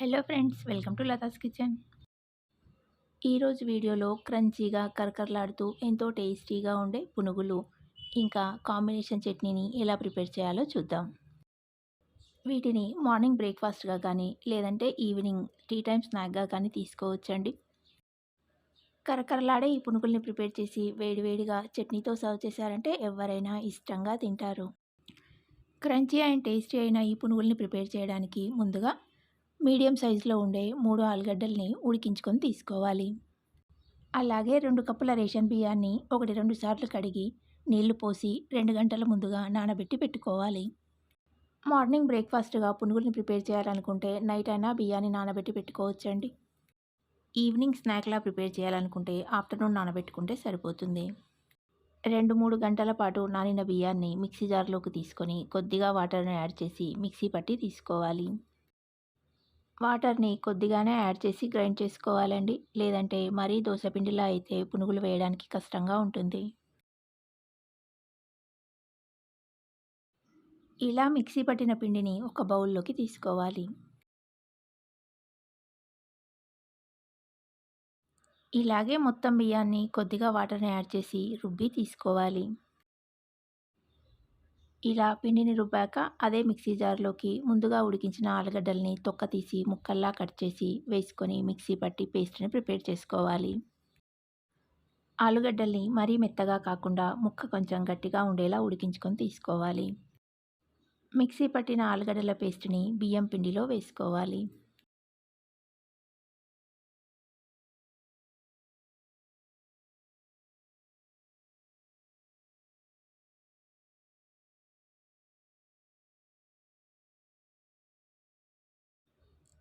Hello friends welcome to Latha's kitchen. ఈరోజు వీడియోలో క్రంచీగా కరకరలాడుతూ ఎంతో టేస్టీగా ఉండే పునుగులు ఇంకా కాంబినేషన్ చట్నీని ఎలా ప్రిపేర్ చేయాలో చూద్దాం. వీటిని మార్నింగ్ బ్రేక్ఫాస్ట్గా కానీ లేదంటే ఈవినింగ్ టీ టైం స్నాక్గా కానీ తీసుకోవచ్చండి. కరకరలాడే ఈ పునుగుల్ని ప్రిపేర్ చేసి వేడివేడిగా చట్నీతో సర్వ్ చేశారంటే ఎవరైనా ఇష్టంగా తింటారు. క్రంచీ అండ్ టేస్టీ అయిన ఈ పునుగుల్ని ప్రిపేర్ చేయడానికి ముందుగా మీడియం సైజులో ఉండే మూడు ఆలుగడ్డల్ని ఉడికించుకొని తీసుకోవాలి. అలాగే రెండు కప్పుల రేషన్ బియ్యాన్ని ఒకటి రెండు సార్లు కడిగి నీళ్ళు పోసి రెండు గంటల ముందుగా నానబెట్టి పెట్టుకోవాలి. మార్నింగ్ బ్రేక్ఫాస్ట్గా పునుగుల్ని ప్రిపేర్ చేయాలనుకుంటే నైట్ అయినా బియ్యాన్ని నానబెట్టి పెట్టుకోవచ్చండి. ఈవినింగ్ స్నాక్లా ప్రిపేర్ చేయాలనుకుంటే ఆఫ్టర్నూన్ నానబెట్టుకుంటే సరిపోతుంది. రెండు మూడు గంటల పాటు నానిన బియ్యాన్ని మిక్సీ జార్లోకి తీసుకొని కొద్దిగా వాటర్ని యాడ్ చేసి మిక్సీ పట్టి తీసుకోవాలి. వాటర్ని కొద్దిగానే యాడ్ చేసి గ్రైండ్ చేసుకోవాలండి. లేదంటే మరీ దోశపిండిలా అయితే పునుగులు వేయడానికి కష్టంగా ఉంటుంది. ఇలా మిక్సీ పట్టిన పిండిని ఒక బౌల్లోకి తీసుకోవాలి. ఇలాగే మొత్తం బియ్యాన్ని కొద్దిగా వాటర్ని యాడ్ చేసి రుబ్బి తీసుకోవాలి. ఇలా పిండిని రుబ్బాక అదే మిక్సీ జార్లోకి ముందుగా ఉడికించిన ఆలుగడ్డల్ని తొక్క తీసి ముక్కల్లా కట్ చేసి వేసుకొని మిక్సీ పట్టి పేస్ట్ని ప్రిపేర్ చేసుకోవాలి. ఆలుగడ్డల్ని మరీ మెత్తగా కాకుండా ముక్క కొంచెం గట్టిగా ఉండేలా ఉడికించుకొని తీసుకోవాలి. మిక్సీ పట్టిన ఆలుగడ్డల పేస్ట్ని బియ్యం పిండిలో వేసుకోవాలి.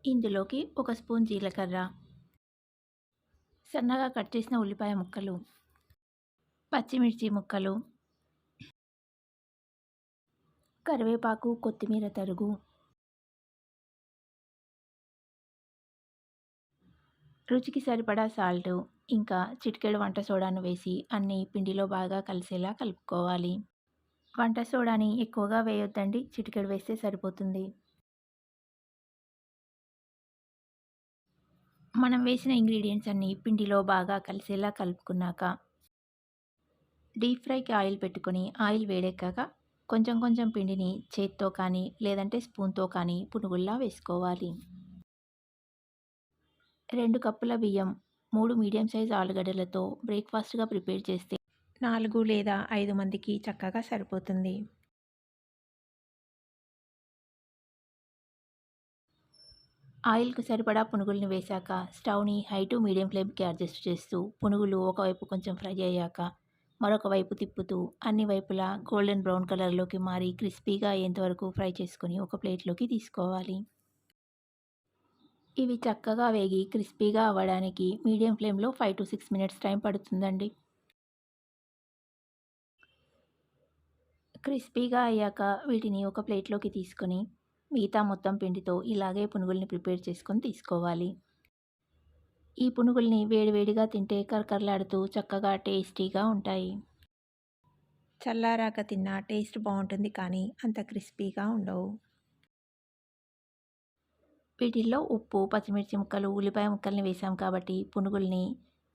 ఇందులోకి ఒక స్పూన్ జీలకర్ర. సన్నగా కట్ చేసిన ఉల్లిపాయ ముక్కలు. పచ్చిమిర్చి ముక్కలు. కరివేపాకు కొత్తిమీర తరుగు. రుచికి సరిపడా సాల్ట్ ఇంకా చిటికెడు వంట సోడాను వేసి అన్ని పిండిలో బాగా కలిసేలా కలుపుకోవాలి. వంట సోడాని ఎక్కువగా వేయొద్దండి చిటికెడు వేస్తే సరిపోతుంది. మనం వేసిన ఇంగ్రీడియంట్స్ అన్నీ పిండిలో బాగా కలిసేలా కలుపుకున్నాక డీప్ ఫ్రైకి ఆయిల్ పెట్టుకొని ఆయిల్ వేడెక్కాక కొంచెం కొంచెం పిండిని చేత్తో కానీ లేదంటే స్పూన్తో కానీ పునుగుల్లా వేసుకోవాలి. రెండు కప్పుల బియ్యం మూడు మీడియం సైజ్ ఆలుగడ్డలతో బ్రేక్ఫాస్ట్గా ప్రిపేర్ చేస్తే నాలుగు లేదా ఐదు మందికి చక్కగా సరిపోతుంది. ఆయిల్కు సరిపడా పునుగుల్ని వేశాక స్టవ్ని హై టు మీడియం ఫ్లేమ్కి అడ్జస్ట్ చేస్తూ పునుగులు ఒకవైపు కొంచెం ఫ్రై అయ్యాక మరొక వైపు తిప్పుతూ అన్ని వైపులా గోల్డెన్ బ్రౌన్ కలర్లోకి మారి క్రిస్పీగా అయ్యేంతవరకు ఫ్రై చేసుకొని ఒక ప్లేట్లోకి తీసుకోవాలి. ఇవి చక్కగా వేగి క్రిస్పీగా అవ్వడానికి మీడియం ఫ్లేమ్లో five to six minutes time పడుతుందండి. క్రిస్పీగా అయ్యాక వీటిని ఒక ప్లేట్లోకి తీసుకొని మిగతా మొత్తం పిండితో ఇలాగే పునుగుల్ని ప్రిపేర్ చేసుకొని తీసుకోవాలి. ఈ పునుగుల్ని వేడివేడిగా తింటే కరకరలాడుతూ చక్కగా టేస్టీగా ఉంటాయి. చల్లారాక తిన్నా టేస్ట్ బాగుంటుంది కానీ అంత క్రిస్పీగా ఉండవు. వీటిల్లో ఉప్పు పచ్చిమిర్చి ముక్కలు ఉల్లిపాయ ముక్కల్ని వేసాం కాబట్టి పునుగుల్ని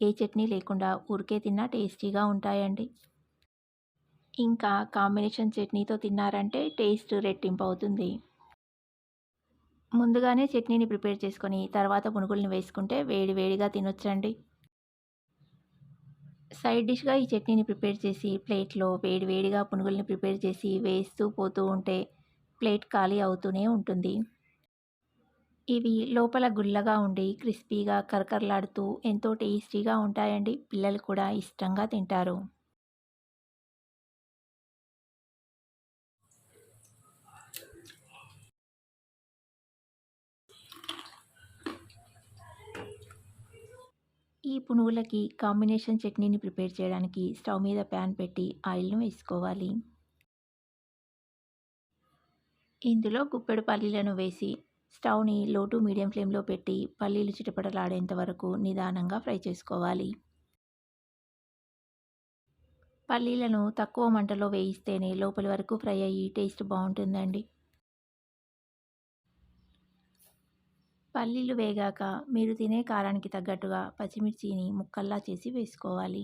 ఏ చట్నీ లేకుండా ఊరికే తిన్నా టేస్టీగా ఉంటాయండి. ఇంకా కాంబినేషన్ చట్నీతో తిన్నారంటే టేస్ట్ రెట్టింపు అవుతుంది. ముందుగానే చట్నీని ప్రిపేర్ చేసుకొని తర్వాత పునుగుల్ని వేసుకుంటే వేడి వేడిగా తినొచ్చండి. సైడ్ డిష్గా ఈ చట్నీని ప్రిపేర్ చేసి ప్లేట్లో వేడి వేడిగా పునుగుల్ని ప్రిపేర్ చేసి వేస్తూ పోతూ ఉంటే ప్లేట్ ఖాళీ అవుతూనే ఉంటుంది. ఇవి లోపల గుల్లగా ఉండి క్రిస్పీగా కరకరలాడుతూ ఎంతో టేస్టీగా ఉంటాయండి. పిల్లలు కూడా ఇష్టంగా తింటారు. ఈ పునుగులకి కాంబినేషన్ చట్నీని ప్రిపేర్ చేయడానికి స్టవ్ మీద ప్యాన్ పెట్టి ఆయిల్ను వేసుకోవాలి. ఇందులో గుప్పెడు పల్లీలను వేసి స్టవ్ని లో టు మీడియం ఫ్లేమ్లో పెట్టి పల్లీలు చిటపటలాడేంత వరకు నిదానంగా ఫ్రై చేసుకోవాలి. పల్లీలను తక్కువ మంటలో వేయిస్తేనే లోపలి వరకు ఫ్రై అయ్యి టేస్ట్ బాగుంటుందండి. పల్లీలు వేగాక మీరు తినే కారానికి తగ్గట్టుగా పచ్చిమిర్చిని ముక్కల్లా చేసి వేసుకోవాలి.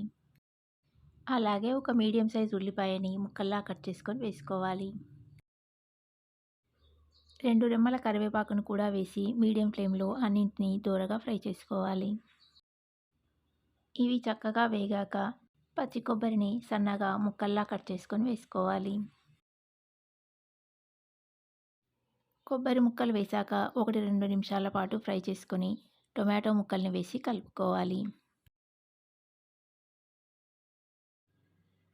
అలాగే ఒక మీడియం సైజ్ ఉల్లిపాయని ముక్కల్లా కట్ చేసుకొని వేసుకోవాలి. రెండు రెమ్మల కరివేపాకును కూడా వేసి మీడియం ఫ్లేమ్లో అన్నింటినీ దూరగా ఫ్రై చేసుకోవాలి. ఇవి చక్కగా వేగాక పచ్చి కొబ్బరిని సన్నగా ముక్కల్లా కట్ చేసుకొని వేసుకోవాలి. కొబ్బరి ముక్కలు వేశాక ఒకటి రెండు నిమిషాల పాటు ఫ్రై చేసుకొని టొమాటో ముక్కల్ని వేసి కలుపుకోవాలి.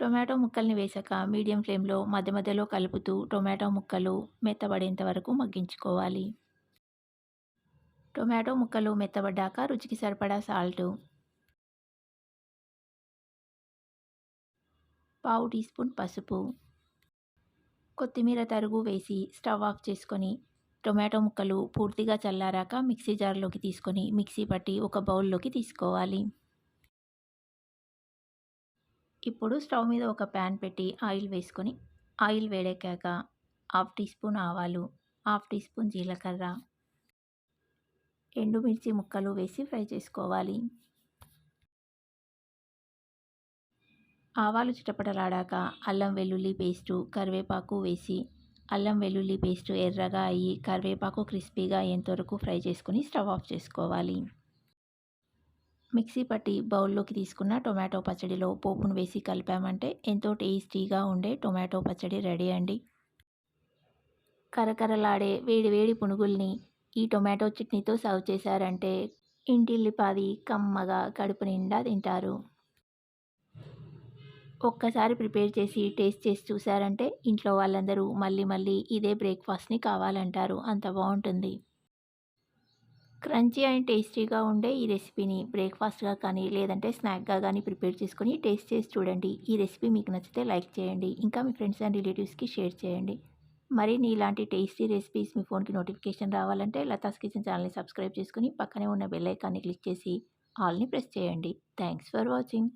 టొమాటో ముక్కల్ని వేసాక మీడియం ఫ్లేమ్లో మధ్య మధ్యలో కలుపుతూ టొమాటో ముక్కలు మెత్తబడేంత వరకు మగ్గించుకోవాలి. టొమాటో ముక్కలు మెత్తబడ్డాక రుచికి సరిపడా సాల్ట్ పావు టీ స్పూన్ పసుపు కొత్తిమీర తరుగు వేసి స్టవ్ ఆఫ్ చేసుకొని టొమాటో ముక్కలు పూర్తిగా చల్లారాక మిక్సీ జార్లోకి తీసుకొని మిక్సీ పట్టి ఒక బౌల్లోకి తీసుకోవాలి. ఇప్పుడు స్టవ్ మీద ఒక ప్యాన్ పెట్టి ఆయిల్ వేసుకొని ఆయిల్ వేడెక్కాక హాఫ్ టీ స్పూన్ ఆవాలు హాఫ్ టీ స్పూన్ జీలకర్ర ఎండుమిర్చి ముక్కలు వేసి ఫ్రై చేసుకోవాలి. ఆవాలు చిటపటలాడాక అల్లం వెల్లుల్లి పేస్టు కరివేపాకు వేసి అల్లం వెల్లుల్లి పేస్టు ఎర్రగా అయ్యి కరివేపాకు క్రిస్పీగా అయ్యేంతవరకు ఫ్రై చేసుకుని స్టవ్ ఆఫ్ చేసుకోవాలి. మిక్సీ పట్టి బౌల్లోకి తీసుకున్న టొమాటో పచ్చడిలో పోపును వేసి కలిపామంటే ఎంతో టేస్టీగా ఉండే టొమాటో పచ్చడి రెడీ అండి. కరకరలాడే వేడి వేడి పునుగుల్ని ఈ టొమాటో చట్నీతో సర్వ్ చేశారంటే ఇంటిల్లిపాది కమ్మగా కడుపు నిండా తింటారు. ఒక్కసారి ప్రిపేర్ చేసి టేస్ట్ చేసి చూసారంటే ఇంట్లో వాళ్ళందరూ మళ్ళీ మళ్ళీ ఇదే బ్రేక్ఫాస్ట్ని కావాలంటారు. అంత బాగుంటుంది. క్రంచీ అండ్ టేస్టీగా ఉండే ఈ రెసిపీని బ్రేక్ఫాస్ట్గా కానీ లేదంటే స్నాక్గా కానీ ప్రిపేర్ చేసుకొని టేస్ట్ చేసి చూడండి. ఈ రెసిపీ మీకు నచ్చితే లైక్ చేయండి. ఇంకా మీ ఫ్రెండ్స్ అండ్ రిలేటివ్స్కి షేర్ చేయండి. మరిన్ని ఇలాంటి టేస్టీ రెసిపీస్ మీ ఫోన్కి నోటిఫికేషన్ రావాలంటే లతాస్ కిచెన్ ఛానల్ని సబ్స్క్రైబ్ చేసుకుని పక్కనే ఉన్న బెల్ ఐకాన్ని క్లిక్ చేసి ఆల్ని ప్రెస్ చేయండి. Thanks for watching.